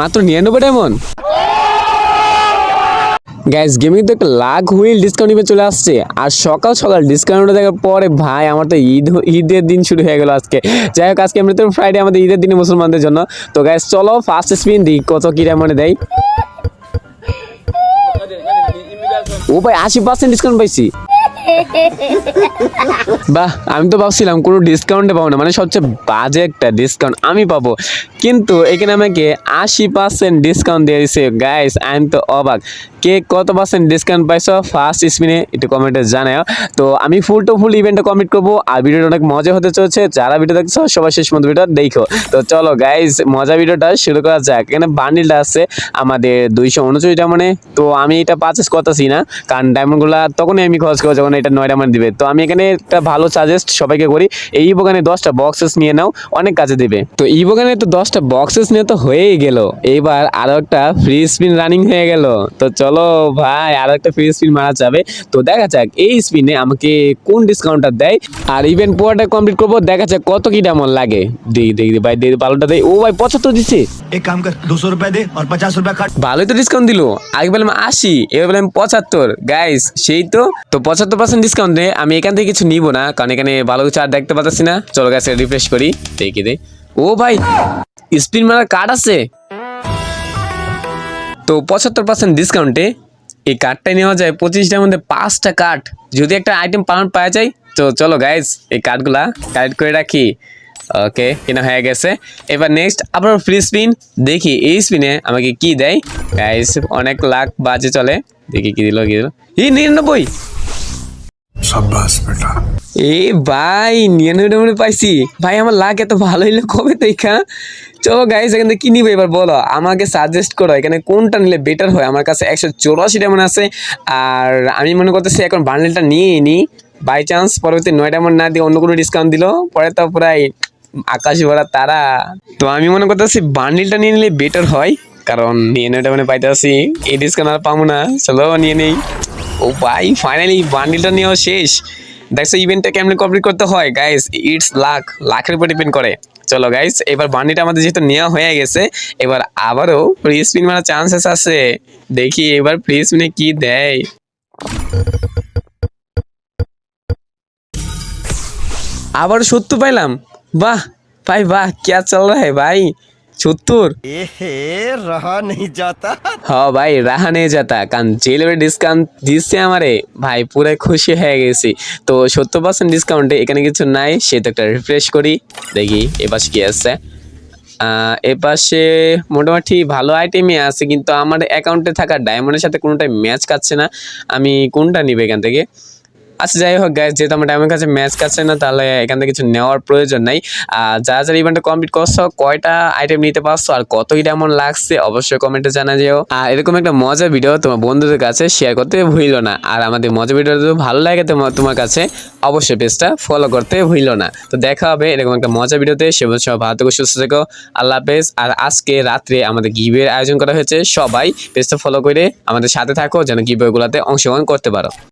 মাত্র নিরানব্বই diamond gas gaming তো একটা লাখ হুইল ডিসকাউন্ট ইভেন্ট চলে আসছে। আর সকাল সকাল ডিসকাউন্ট দেখার পরে, ভাই, আমার তো ঈদ ঈদের দিন শুরু হয়ে গেল আজকে। যাই হোক, আজকে আমরা এমনিতে ফ্রাইডে আমাদের ঈদের দিনে মুসলমানদের জন্য। তো গ্যাস চলো ফার্স্ট স্পিন দিই কত কি ডায়মন্ডে দেয়। ও ভাই, আশি পার্সেন্ট ডিসকাউন্ট পাইছি। বাহ, আমি তো ভাবছিলাম কোনো ডিসকাউন্টে পাবো না মানে সবচেয়ে বাজে একটা ডিসকাউন্ট আমি পাবো। কিন্তু এখানে আমাকে আশি পার্সেন্ট ডিসকাউন্ট দিয়ে দিছে। গাইস আই এম তো অবাক। কে কত পার্সেন্ট ডিসকাউন্ট পাইছো? ফার্স্ট স্পিনে একটু কমেন্টে জানাও তো আমি ফুল টু ফুল ইভেন্টটা কমপ্লিট করব। আর ভিডিওটা অনেক মজা হতে চলছে। যারা ভিডিও দেখছ, সবাই শেষ মতো ভিডিও দেখো। তো চলো গাইস মজা ভিডিওটা শুরু করা যাক। এখানে বান্ডিলটা আছে আমাদের দুইশো উনচল্লিশ ডায়মন্ডে তো আমি এটা পারচেস করতেছি না। কারণ ডায়মন্ডগুলো তখনই আমি খরচ করব যখন এটা নয় ডায়মন্ড দিবে। তো আমি এখানে একটা ভালো সাজেস্ট সবাইকে করি। এই ই বোগানে দশটা বক্সেস নিয়ে নাও অনেক কাজে দেবে। তো ই বোগানে তো দশটা বক্সেস নিয়ে তো হয়েই গেল। এইবার আরও একটা ফ্রি স্পিন রানিং হয়ে গেল। তো চলো ভাই আরও একটা ফ্রি স্পিন মারা যাবে। তো দেখা যাক এই স্পিনে আমাকে কোন ডিসকাউন্টটা দেয়। আর ইভেন্ট পুরোটা কমপ্লিট করব দেখা যাক কত কি ডামন লাগে। দেখি দেখি ভাই দেখি ভালোটা দেয় ও ভাই পঁচাত্তর দিচ্ছে এক কাম কর দুশো রুপিয়া দে আর পঞ্চাশ রুপিয়া কাট। ভালোই তো ডিসকাউন্ট দিল। আগে বললাম আশি এবার বললাম পঁচাত্তর। গাইস সেই তো। তো পঁচাত্তর পার্সেন্ট ডিসকাউন্ট দেয় আমি এখান থেকে কিছু নিব না, কারণ এখানে ভালো কিছু আর দেখতে পাচ্ছি না। চলো গাছ রিফ্রেশ করি, দেখি দে ও ভাই স্পিন মারার কার্ড আছে? তো পঁচাত্তর পার্সেন্ট ডিসকাউন্টে এই কার্ডটাই নেওয়া যায়। পঁচিশটার মধ্যে পাঁচটা কার্ড যদি একটা আইটেম পাওয়া পাওয়া যায়, তো চলো গাইজ এই কার্ডগুলা কালেক্ট করে রাখি। ওকে কেনা হয়ে গেছে। এবার নেক্সট আবার ফ্রি স্পিন দেখি, এই স্পিনে আমাকে কি দেয়? গাইজ অনেক লাখ বাজে চলে। দেখি কি দিল কি দিল। এই নিরানব্বই। সাব্বাস, বেটা। এ ভাই, নিরানব্বই নম্বরে পাইছি। ভাই, আমার লাগ এত ভালো হইল কবে দেখা? চলো গাইস এখান থেকে কি নিবে এবার বলো? আমাকে সাজেস্ট করো, এখানে কোনটা নিলে বেটার হয়? আমার কাছে একশো চৌরাশিটা মনে আছে, আর আমি মনে করতেছি এখন বান্ডেলটা নিয়ে নি। বাই চান্স পরবর্তী নয়টা মনে না দিয়ে অন্য কোনো ডিসকাউন্ট দিল। পরে তো প্রায় আকাশ ভরা তারা। তো আমি মনে করতেছি বান্ডেলটা নিয়ে নিলে বেটার হয়, কারণ নিয়ে নয়টা মানে পাইতে আসি এই ডিসকাউন্ট আর পাবো না। চলো, নিয়ে নেই। ও ভাই ফাইনালি বান্ডিলটা নেওয়া শেষ। দেখছ ইভেন্টটা কেমন কমপ্লিট করতে হয়? গাইস ইটস লাখ লাখের উপর ডিপেন্ড করে। চলো গাইস এবার বান্ডিটা আমাদের যেহেতু নেওয়া হয়ে গেছে, এবার আবারও ফ্রি স্পিন মারার চান্সেস আছে। দেখি এবার ফ্রি স্পিনে কি দেয়। আবার সত্য পাইলাম। বাহ, ভাই, বাহ ক্যা চল রা ভাই। সত্তর? রাহা নেই যাতা। হ ভাই রাহা নেই যাতা। কারণ যে লেভেল ডিসকাউন্ট দিচ্ছে আমারে। ভাই পুরো খুশি হয়ে গেছি। তো সত্তর পার্সেন্ট ডিসকাউন্টে এখানে কিছু নাই। সে তো একটা রিফ্রেশ করি। দেখি এপাশে কি আছে? এপাশে মোটামুটি ভালো আইটেমই আছে কিন্তু আমার অ্যাকাউন্টে থাকা ডায়মন্ডের সাথে কোনোটাই ম্যাচ কাটছে না। আমি কোনটা নিবে এখান থেকে? আচ্ছা যাই হোক গাইজ যেহেতু আমার ডায়মন্ড কাছে ম্যাচ কাছে না, তাহলে এখান থেকে কিছু নেওয়ার প্রয়োজন নাই। যারা যারা ইভেন্টটা কমপ্লিট করছ, কয়টা আইটেম নিতে পারছ আর কতই ডায়মন্ড লাগছে, অবশ্যই কমেন্টে জানা যেও। আর এরকম একটা মজার ভিডিও তোমার বন্ধুদের কাছে শেয়ার করতে ভুলো না। আর আমাদের মজা ভিডিও যদি ভালো লাগে তোমার তোমার কাছে, অবশ্যই পেজটা ফলো করতে ভুলো না। তো দেখা হবে এরকম একটা মজা ভিডিওতে সে বছর ভালো থেকো, সুস্থ থেকো। আল্লাহ হাফেজ। আর আজকে রাত্রে আমাদের গিবের আয়োজন করা হয়েছে। সবাই পেজটা ফলো করে আমাদের সাথে থাকো, যেন গিবেগুলোতে অংশগ্রহণ করতে পারো।